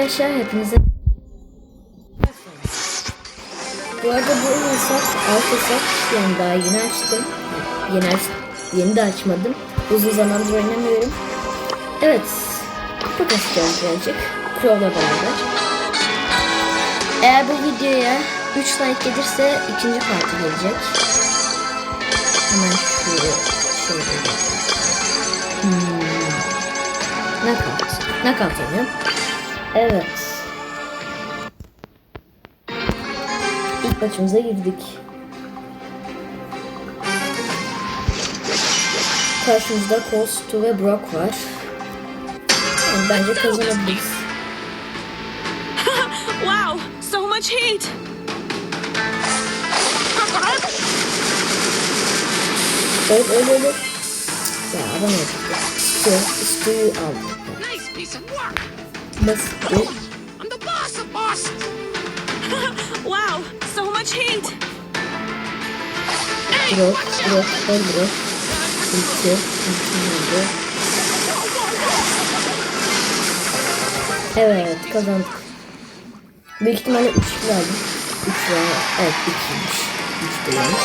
Arkadaşlar hepinize Bu arada bu hesap alt hesap yani daha yeni açtım. Yeni aç, yeni de açmadım. Uzun zamandır oynamıyorum. Evet. Çok açacağız birazcık. Crow'la beraber. Eğer bu videoya 3 like gelirse ikinci parti gelecek. Hemen şuraya şöyle. Hmm. Knockout. Knockout oynuyorum. Evet. İlk maçımıza girdik. Karşımızda Kostu ve Brock var. Yani bence kazanabiliriz. Wow, so much heat! Öl öl. öl. Ya adam öldü. Stu, Stu'yu aldı. Nice piece of work. Basit. I'm the boss of bosses. Wow, so much Brock. Ulti, ulti oldu. Evet kazandık. Büyük ihtimalle 3 kill aldım. 3 veya evet 2'ymiş. 3 değilmiş.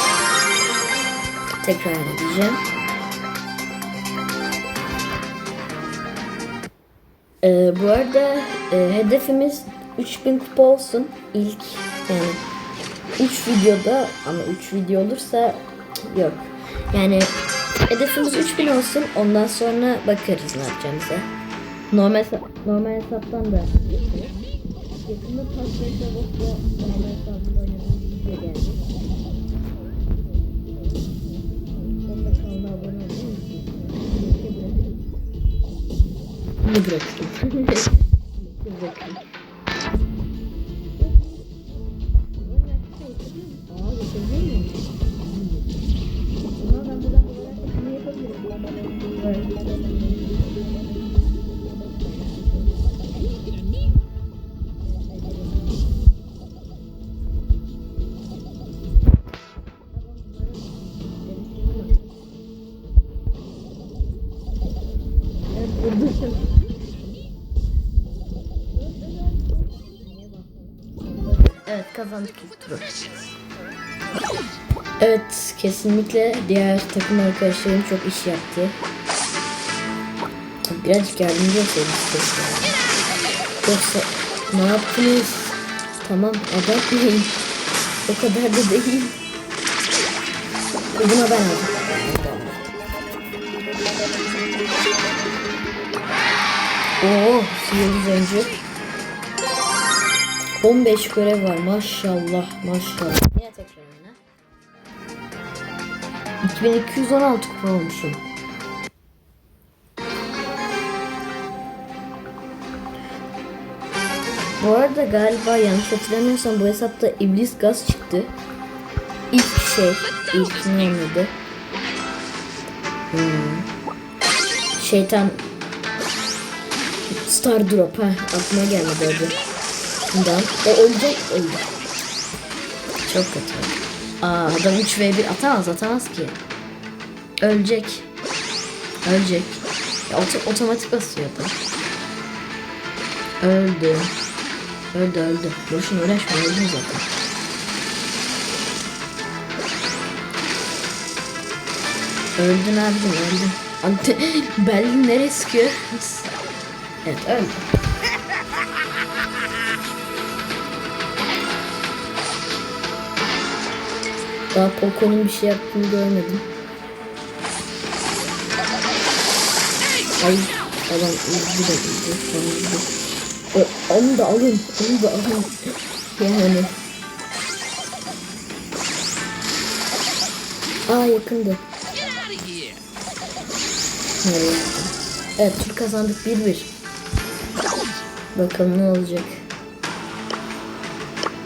Tekrar edeceğim. Ee, bu arada e, hedefimiz 3000 kupa olsun. İlk yani 3 videoda ama 3 video olursa yok. Yani hedefimiz 3000 olsun. Ondan sonra bakarız ne yapacağımıza. Normal normal hesaptan da. Yakında Pascal Savaş'la normal hesabında oynadığım video. Ne bıraktım? Evet, kazandık ilk turu. Evet kesinlikle diğer takım arkadaşlarım çok iş yaptı. Birazcık yardımcı olsaydınız keşke. Yoksa ne yaptınız? Tamam abartmayın. O kadar da değil. Buna ben aldım. Oo, sihirli zenci. 15 görev var maşallah maşallah. Yine tekrar oyna. 2216 kupa olmuşum. Bu arada galiba yanlış hatırlamıyorsam bu hesapta iblis gaz çıktı. İlk şey, ilk ne? Hmm. Şeytan Star Drop ha aklıma gelmedi adı. Bundan. O ölecek öldü. Çok kötü. Aa adam 3 v 1 atamaz atamaz ki. Ölecek. Ölecek. Ya, oto- otomatik basıyor adam. Öldü. Öldü öldü. Boşuna uğraşma öldü zaten. Öldün abicim öldün. Berlin nereye sıkıyor? Evet öldü. Daha Poco'nun bir şey yaptığını görmedim. Ay adam üzdü de üzdü. Sonra. O, onu da alın. Onu da alın. Yani. Aa yakındı. Evet. Evet tur kazandık 1-1. Bakalım ne olacak.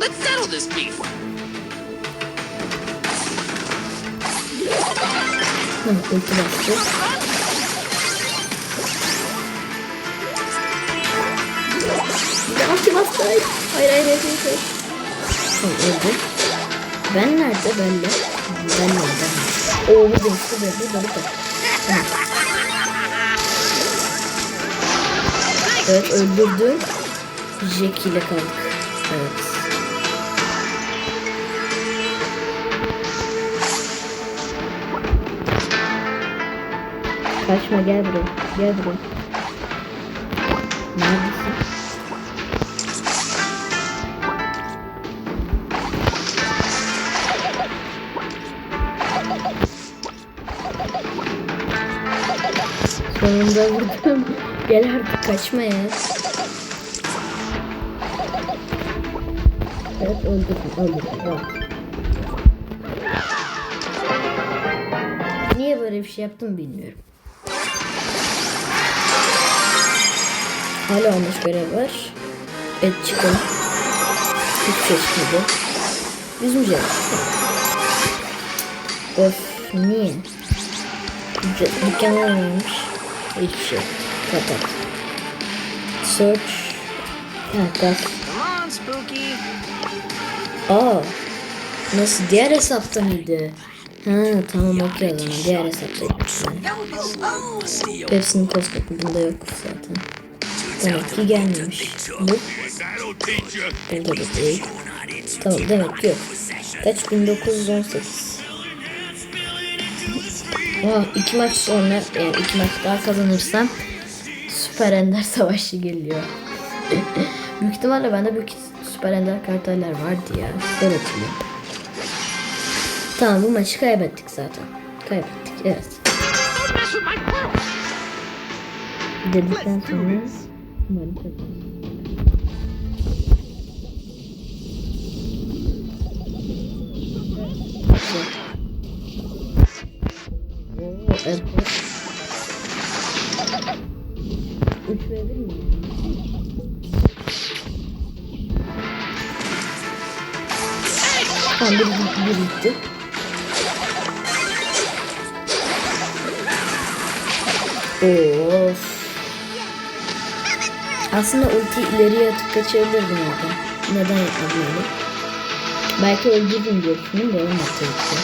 Let's settle this beef. Hı, ulti bastı. Ya ulti bastı. Hayır hayır hayır hayır. hayır. Tamam öldü. Ben nerede belli. Ben nerede? Oo bu değişti belli. Balık Evet öldürdüm. Jack ile kaldık. Evet. Kaçma gel buraya. Gel buraya. Neredesin? Sonunda vurdum. Gel artık kaçma ya. Evet öldürdüm öldürdüm. Bak. Niye böyle bir şey yaptım bilmiyorum. Hala olmuş görev var. Et çıkalım. Hiç çıkmadı. Yüzmeyeceğiz. Of niye? Dü- Dükkan olmamış. Hiçbir şey. Kapat. Search. On, Spooky. Aa. Nasıl diğer hesapta mıydı? Ha tamam okey o zaman diğer hesaptaydı. Yani. Hepsinin koskopununda yok zaten. Demek ki gelmemiş. Bu burada da değil. Tamam demek ki yok. Kaç? 1918. Aa, iki maç sonra yani iki maç daha kazanırsam Süper Ender Savaşçı geliyor. büyük ihtimalle bende büyük Süper Ender karakterler vardı ya. Ben hatırlıyorum. Tamam bu maçı kaybettik zaten. Kaybettik evet. Dedikten sonra umarım kazanırız. Evet. 3 ve 1 mi? Tamam bir, bir, bir bitti. Of. Aslında ulti ileriye atıp kaçırabilirdim orada. Neden yapmadım öyle? Belki öldürdüm diye düşündüm de olmadı tabii ki.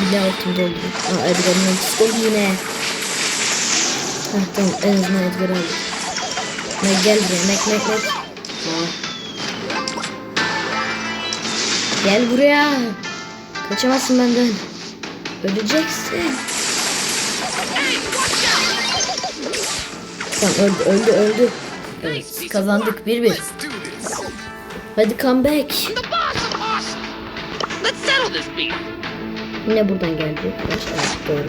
Bir daha ultimde oldu. Aa Edgar'ın ultisi yine. Heh tamam en azından Edgar aldı. Mek gel buraya. Aa. Gel buraya. Kaçamazsın benden. Öleceksin. Tamam öldü öldü öldü. Evet kazandık 1-1. Let's do this. Hadi come back. Yine buradan geldi. Evet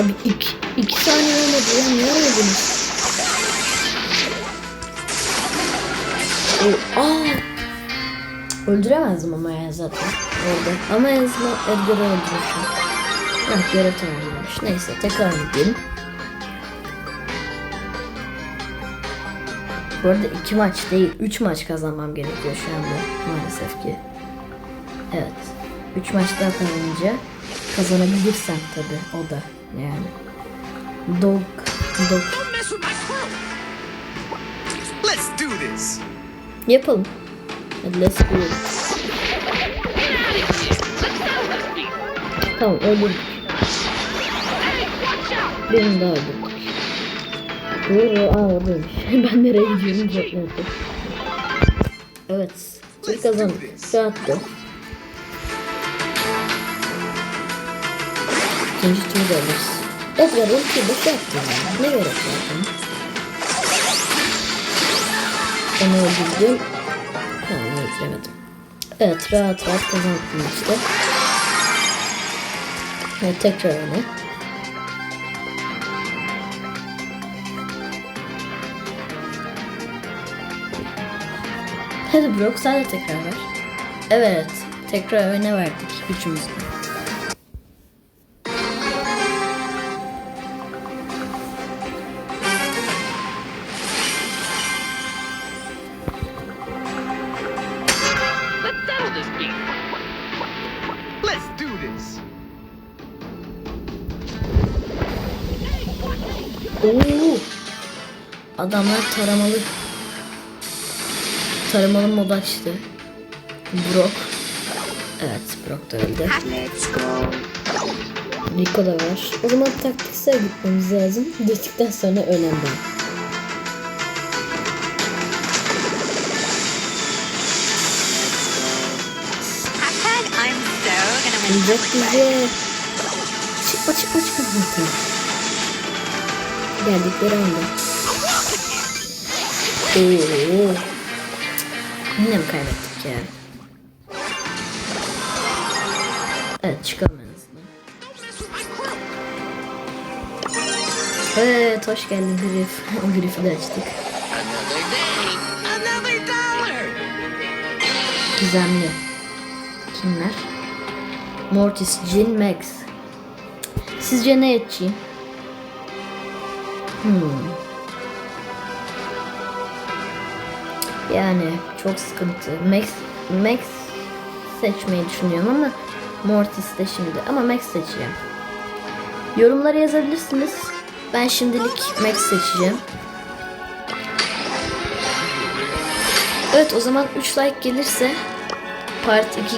Abi iki, iki saniye olmadı ya niye öldünüz? O, aa. Öldüremezdim ama ya zaten orada. Ama en azından Edgar'ı öldürmüşüm. Evet görev tamamlanmış. Neyse tekrar edelim. Bu arada iki maç değil, üç maç kazanmam gerekiyor şu anda maalesef ki. Evet. Üç maç daha kazanınca kazanabilirsem tabi o da yani. Dog, dog. Let's do this. Yapalım. Let's this beef. Tamam öldürdük. Birini daha öldürdük. Doğru, aa oradaymış. ben nereye gidiyorum çok Evet. Biz kazandık. Rahattı. İkinci tur da alırız. Edgar ulti boş yaptı ya. Ne gerek var buna? Onu öldürdüm. Tamam öldüremedim. Evet rahat rahat kazandık işte. Evet tekrar öne. Hadi Brock sen de tekrar ver. Evet. Tekrar öne verdik üçümüz Oo. Adamlar taramalı taramalı mod açtı. Brock. Evet Brock da öldü. Rico da var. O zaman taktiksel gitmemiz lazım. Geçtikten sonra önemli. Race. bize. Çıkma çıkma çıkma. Geldikleri anda. Oo. Yine mi kaybettik ya? Evet çıkalım en azından. Evet hoş geldin Grif. o Grif'i de açtık. Gizemli. Kimler? Mortis, Jin, Max. Sizce ne edeceğim? Hmm. Yani çok sıkıntı. Max, Max seçmeyi düşünüyorum ama Mortis de şimdi. Ama Max seçeceğim. Yorumlara yazabilirsiniz. Ben şimdilik Max seçeceğim. Evet o zaman 3 like gelirse Part 2